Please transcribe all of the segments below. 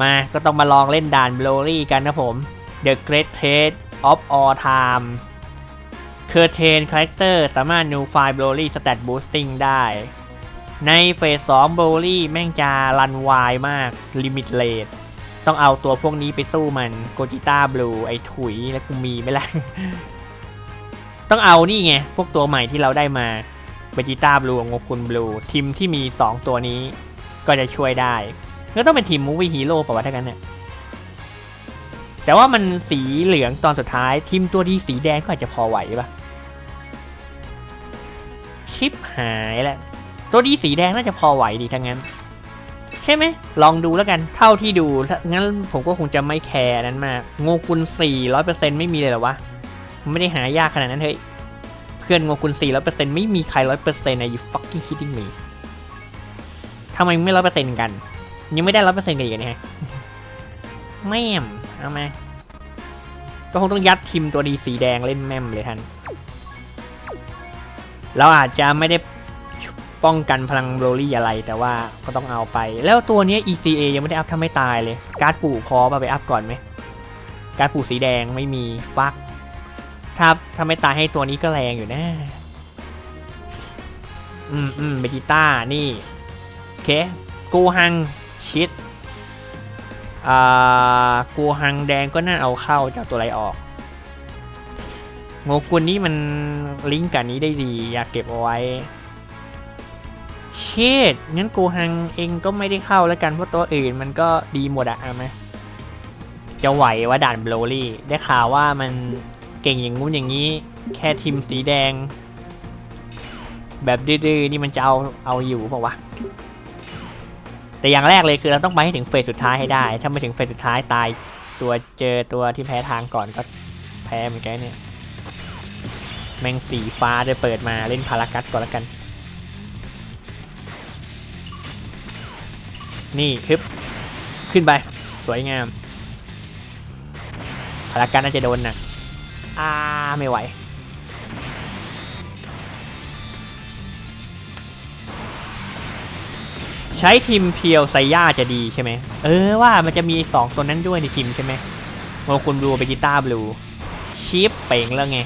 มาก็ต้องมาลองเล่นด่าน b l o r y กันนะผม The Great Test of All Time เคอร์เทนคาแรคเตอร์สามารถ New File b l o r y Stat Boosting ได้ ในเฟส2 b l o r y แม่งจะรันวายมาก Limit Rate ต้องเอาตัวพวกนี้ไปสู้มันโกจิต้าบลูไอถุยแล้วกูมีไหมล่ะ ต้องเอานี่ไง พวกตัวใหม่ที่เราได้มาเบจิต้าบลูงกุลบลูทีมที่มี 2 ตัวนี้ก็จะช่วยได้ ก็ต้องเป็นทีมมูวี่ฮีโร่ป่าวะถ้างั้นเนี่ยแต่ว่ามันสีเหลืองตอนสุดท้ายทีมตัวที่สีแดงก็อาจจะพอไหวปะชิปหายแล้วตัวดีสีแดงน่าจะพอไหวดีทั้งนั้น ใช่ไหมลองดูแล้วกันเท่าที่ดูถ้างั้นผมก็คงจะไม่แคร์นั้นมากโงกุล400%ไม่มีเลยเหรอวะไม่ได้หายากขนาดนั้นเฮ้ยเพื่อนโงกุล400%ไม่มีใคร100%นะ you fucking kidding me ทำไมไม่100%กัน ยังไม่ได้100%กันอีกนะฮะแม่มเอามาก็คงต้องยัดทีมตัวดีสีแดงเล่นแม่มเลยท่านเราอาจจะไม่ได้ป้องกันพลังโรลี่อะไรแต่ว่าก็ต้องเอาไป แล้วตัวนี้ ECA ยังไม่ได้อัพถ้าไม่ตายเลย การ์ดปู่พอมาไปอัพก่อนไหม การ์ดปู่สีแดงไม่มีฟัก ถ้าถ้าไม่ตายให้ตัวนี้ก็แรงอยู่นะ อืมอืมเบจิต้านี่ โอเค กูฮัง ชิดอ่ากูฮังแดงก็น่าเอาเข้าจากตัวอะไรออกโงกุลนี้มันลิงก์กับนี้ได้ดี อยากเก็บเอาไว้ เชิดงั้นกูฮังเองก็ไม่ได้เข้าแล้วกันเพราะตัวอื่นมันก็ดีหมดอะเอาไหมจะไหวว่าด่านบลลี่ ได้ข่าวว่ามันเก่งอย่างงู้นอย่างนี้ แค่ทีมสีแดง แบบดื้อๆนี่มันจะเอาเอาอยู่เปล่าวะ แต่อย่างแรกเลยคือเราต้องไปให้ถึงเฟสสุดท้ายให้ได้ ถ้าไม่ถึงเฟสสุดท้ายตายตัวเจอตัวที่แพ้ทางก่อนก็แพ้เหมือนกันเนี่ย แมงสีฟ้าได้เปิดมาเล่นพารากัสก่อนล้วกัน นี่ฮึบขึ้นไป สวยงามพลังการน่าจะโดนนะอ่าไม่ไหว ใช้ทีมเพียวไซย่าจะดีใช่ไหม เออว่ามันจะมี 2 ตัวนั้นด้วยในทีมใช่ไหมโมกุลบลูเบจิต้าบลูชิปเป่งแล้วไง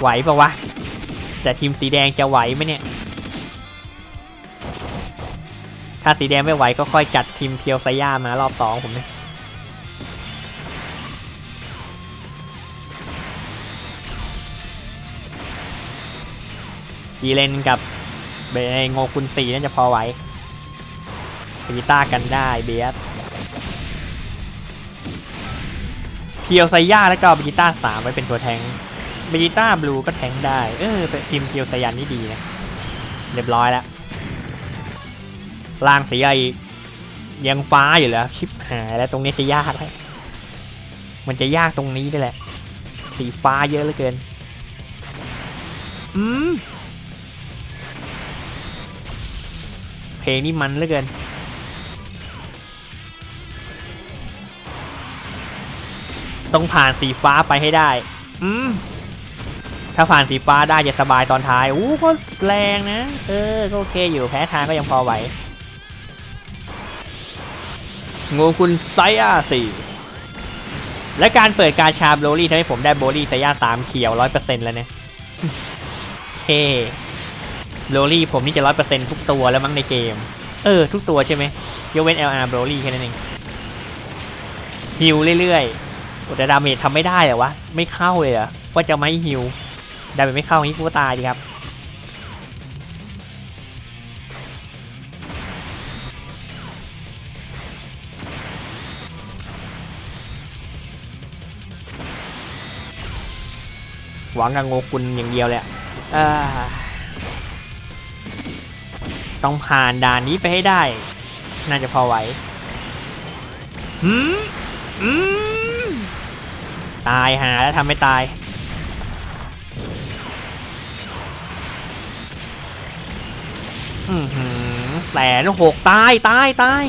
ไหวปะวะ แต่ทีมสีแดงจะไหวไหมเนี่ย ถ้าสีแดงไม่ไหวก็ค่อยจัดทีมเพียวไซย่ามารอบสองผมเนี่ย กีเลนกับเบโงกุนสีน่าจะพอไหวปีต้ากันได้เบียสเพียวไซย่าแล้วก็เบจิต้าสามไว้เป็นตัวแทงเบจิต้าบลูก็แทงได้ เออเป็นทีมเพียวไซยันนี่ดีนะ เรียบร้อยแล้วล่างสีใหญ่ยังฟ้าอยู่แล้ว ชิปหายแล้วตรงนี้จะยากแล้วมันจะยากตรงนี้ด้วยแหละ สีฟ้าเยอะเหลือเกิน อืม เพลงนี่มันเหลือเกิน ต้องผ่านสีฟ้าไปให้ได้ อืม ถ้าผ่านสีฟ้าได้จะสบายตอนท้าย อู้ก็แรงนะ เออ ก็โอเคอยู่แพ้ทางก็ยังพอไหว งูคุณไซย่าสี่และการเปิดการชาโบลี่ทำให้ผมได้โบลี่ไซยาสามเขียวร้อยเปอร์เซ็นต์แล้วเนี่ยเค โบลี่ผมนี่จะร้อยเปอร์เซ็นต์ทุกตัวแล้วมั้งในเกม เออ ทุกตัวใช่ไหมยกเว้น LR โบลี่แค่นั้นเองฮิวเรื่อยๆโอ้แต่ดาเมจทำไม่ได้เหรอวะ ไม่เข้าเลยเหรอว่าจะไม่ฮิวดาเมจไม่เข้าอย่างนี้กูก็ตายดีครับหวังกับโงกุลอย่างเดียวเลยอะอ่า ต้องผ่านด่านนี้ไปให้ได้ น่าจะพอไหวหืมอืมตายหาแล้วทำไม่ตาย อือหือแสนหกตายตายตาย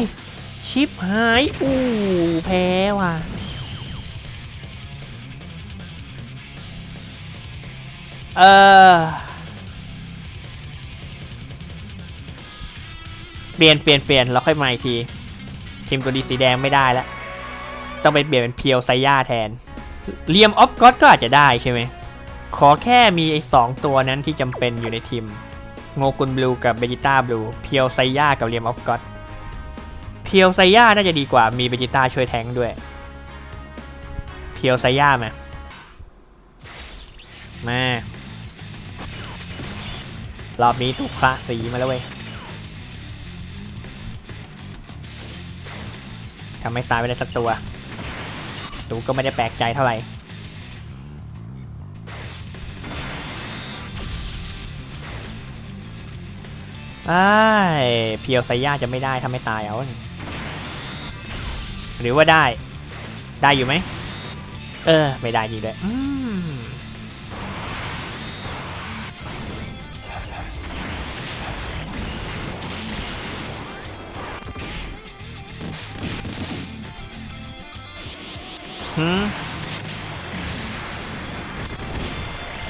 ชิปหาย อู้แพ้ว่ะเออ เปลี่ยนเปลี่ยนเปลี่ยนแล้วค่อยมาอีกที ทีมตัวดีสีแดงไม่ได้แล้ว ต้องไปเปลี่ยนเป็นเพียวไซย่าแทนเลียมออฟก็อดก็อาจจะได้ใช่ไหมขอแค่มีไอ้สองตัวนั้นที่จำเป็นอยู่ในทีมโงกุนบลูกับเบจิต้าบลูเพียวไซย่ากับเลียมออฟก็อดเพียวไซย่าน่าจะดีกว่ามีเบจิต้าช่วยแทงด้วย เพียวไซย่ามามา รอบนี้ตุกคละสีมาแล้วเว้ย ทำให้ตายไปได้สักตัว ตูก็ไม่ได้แปลกใจเท่าไหร่ อ้ายเพียวไซย่าจะไม่ได้ถ้าไม่ตายเอาหรือว่าได้ ได้อยู่ไหม เออ ไม่ได้จริงด้วย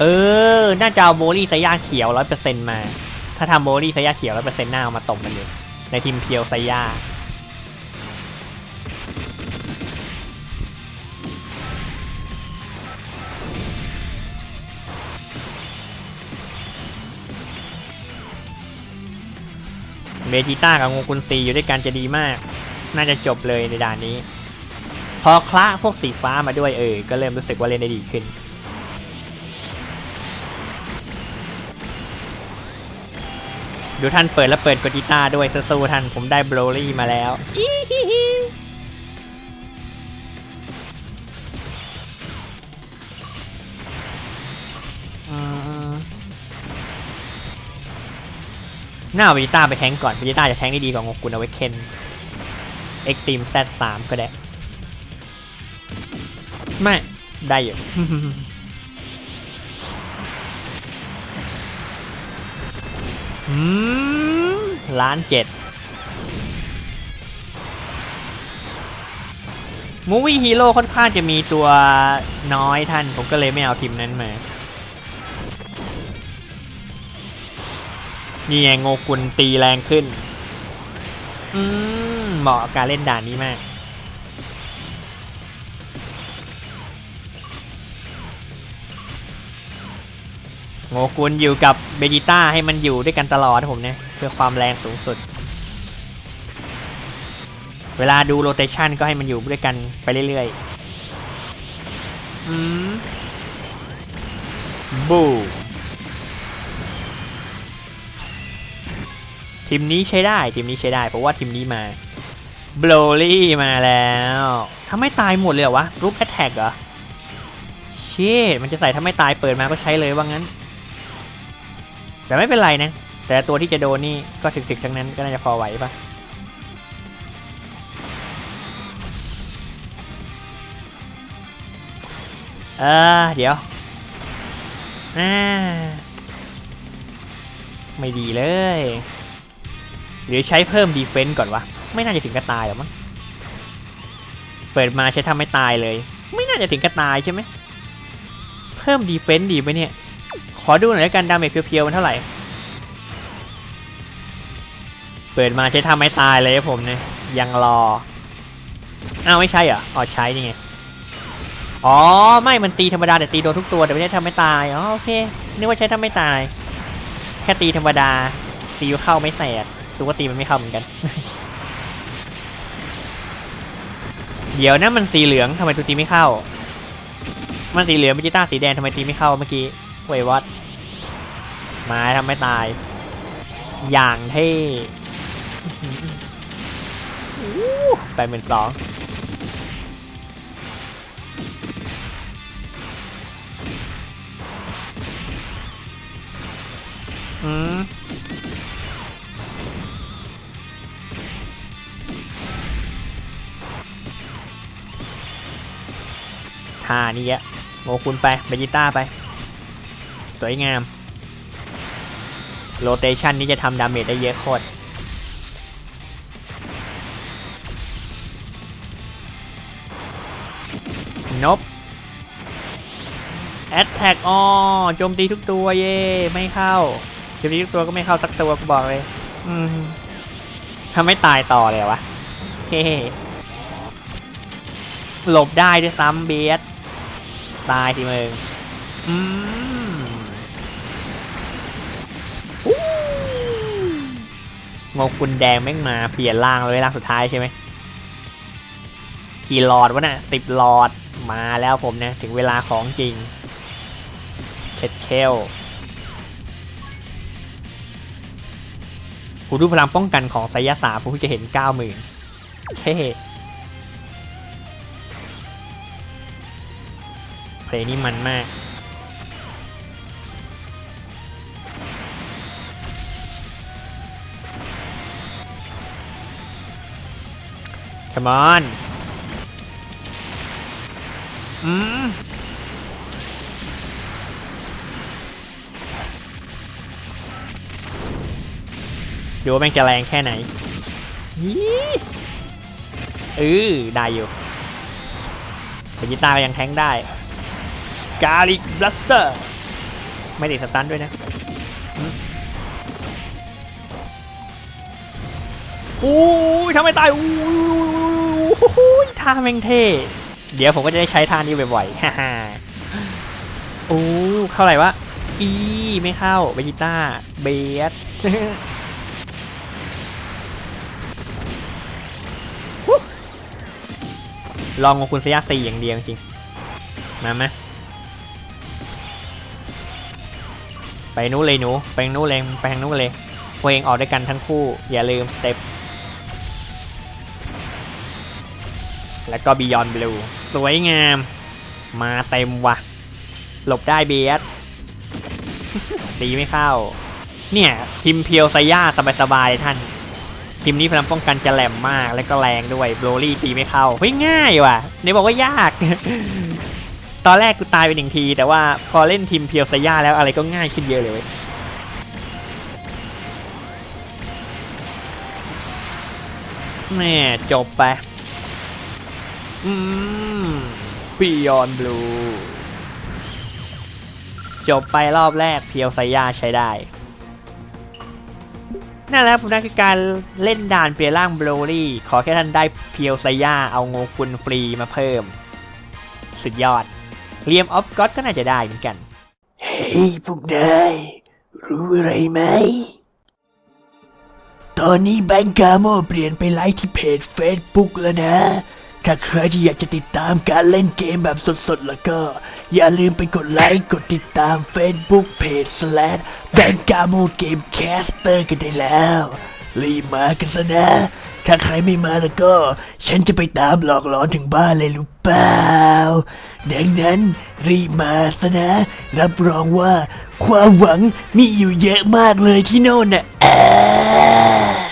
เออ น่าจะเอาโบลี่ไซยาเขียวร้อยเปอร์เซ็นต์มา ถ้าทำโบลี่ไซยาเขียวร้อยเปอร์เซ็นต์หน้าเอามาตบมันเลยในทีมเพียวไซยาเบจิต้ากับงงกุนซีอยู่ด้วยกันจะดีมาก น่าจะจบเลยในด่านนี้ พอคละพวกสีฟ้ามาด้วยเออ ก็เริ่มรู้สึกว่าเล่นได้ดีขึ้น ดูท่านเปิดแล้วเปิดกดกีตาร์ด้วยสู้ท่านผมได้โบรลี่มาแล้วอีฮิฮิอืมน่าเอาเวจิต้าไปแทงก่อนเวจิต้าจะแทงได้ดีกว่างกุนเอาไว้เคนเอ็กตีมแซดสามก็ได้ ไม่ได้อยู่อืมล้านเจ็ดมูวี่ฮีโร่ค่อนข้างจะมีตัวน้อยท่าน ผมก็เลยไม่เอาทีมนั้นมา นี่ไงโงกุลตีแรงขึ้น อืม เหมาะกับการเล่นด่านนี้มาก โงกุลอยู่กับเบจิต้าให้มันอยู่ด้วยกันตลอดนะผมเนี่ยเพื่อความแรงสูงสุด เวลาดูโรเตชันก็ให้มันอยู่ด้วยกันไปเรื่อยๆอืมบูทีมนี้ใช้ได้ทีมนี้ใช้ได้เพราะว่าทีมนี้มาโบลลี่มาแล้วทำไม่ตายหมดเลยเหรอวะรูปแอตแทกเหรอเชี่ยมันจะใส่ถ้าไม่ตายเปิดมาก็ใช้เลยว่างั้น แต่ไม่เป็นไรนะ แต่ตัวที่จะโดนนี่ก็ถึกๆทั้งนั้นก็น่าจะพอไหวปะเออเดี๋ยวอ่าไม่ดีเลย หรือใช้เพิ่มดีเฟนต์ก่อนวะ ไม่น่าจะถึงกระตายหรอมั้ง เปิดมาใช้ทำไม่ตายเลย ไม่น่าจะถึงกระตายใช่ไหม เพิ่มดีเฟนต์ดีไหมเนี่ย ขอดูหน่อยแล้วกันดาเมจเพียวๆมันเท่าไหร่ เปิดมาใช้ทำไม่ตายเลยผมเนี่ยยังรอ อ้าวไม่ใช่เหรออ๋อใช้นี่ไงอ๋อไม่มันตีธรรมดาแต่ตีโดนทุกตัวแต่ไม่ได้ทำไม่ตายอ๋อโอเคนึกว่าใช้ทำไม่ตาย แค่ตีธรรมดา ตีเข้าไม่แสดตัวตีมันไม่เข้าเหมือนกัน เดี๋ยวนะมันสีเหลืองทำไมตัวตีไม่เข้า มันสีเหลืองเบจิต้าสีแดงทำไมตีไม่เข้าเมื่อกี้ เวยวัดมาทำไม่ตาย อย่างเท่แปดหมื่นสองอืมท่านี้อะโงคุณไปเบจิต้าไป สวยงาม โรเตชันนี้จะทำดาเมจได้เยอะโคตรนบแอตแทกอ๋อโจมตีทุกตัวเย่ไม่เข้าโจมตีทุกตัวก็ไม่เข้าสักตัวก็บอกเลย อืมถ้าไม่ตายต่อเลยวะเฮ้หลบได้ด้วยซ้ำเบียสตายทีมึงอืม งกกุลแดงแม่งมาเปลี่ยนร่างเลยร่างสุดท้ายใช่ไหมกี่หลอดวะน่ะสิบหลอดมาแล้วผมนะถึงเวลาของจริงเช็ดเคลกูดูพลังป้องกันของไซยาสาผมจะเห็นเก้าหมื่นเท่เพลงนี้มันมาก Come on อืมดูว่าแม่งจะแรงแค่ไหนยี่เออได้อยู่แต่กีตาก็ยังแทงได้กาลิกบลัสเตอร์ ไม่ติดสตันด้วยนะอืมอู้ยทำไมตายอู้ ยท่าแม่งเท่ เดี๋ยวผมก็จะได้ใช้ท่านี้บ่อยๆฮ่าฮ่าโอ้เข้าไหร่วะ อีไม่เข้าเบจิต้า เบสลองของคุณสยาสี่อย่างเดียวจริง มาไหมไปนู้นเลยหนู ไปนู้นเลยไปทางนู้นเลยพวกเองออกด้วยกันทั้งคู่ อย่าลืมสเต็ป แล้วก็ Beyond Blue สวยงาม มาเต็มวะหลบได้เบียสตีไม่เข้า เนี่ย ทีมเพียวไซย่าสบายๆเลยท่าน ทีมนี้พลังป้องกันจะแหลมมากและก็แรงด้วยโบรลี่ตีไม่เข้าเฮ้ยง่ายว่ะไหนบอกว่ายาก ตอนแรกกูตายไปหนึ่งที แต่ว่าพอเล่นทีมเพียวไซย่าแล้วอะไรก็ง่ายขึ้นเยอะเลยว้ยแม่จบไป อืม Beyond Blue จบไปรอบแรกเพียวไซย่าใช้ได้นั่นแหละผมนั่นคือการเล่นด่านเปลี่ยนร่างโบรลี่ ขอแค่ท่านได้เพียวไซย่าเอาโงกุลฟรีมาเพิ่ม สุดยอดเรียมออฟก็อดก็น่าจะได้เหมือนกัน เฮ้ยพวกนายรู้อะไรไหม ตอนนี้แบงก์กาโมเปลี่ยนไปไลฟ์ที่เพจ Facebook แล้วนะ ถ้าใครที่อยากจะติดตามการเล่นเกมแบบสดๆ แล้วก็ อย่าลืมไปกดไลค์ กดติดตาม Facebook เพจ slash แบงก์กาโมเกมแคสเตอร์กันได้แล้ว รีบมากันซะนะ ถ้าใครไม่มาแล้วก็ ฉันจะไปตามหลอกหลอนถึงบ้านเลยรู้เปล่า ดังนั้นรีบมาซะนะ รับรองว่า ความหวังมีอยู่เยอะมากเลยที่โน่นน่ะอ่า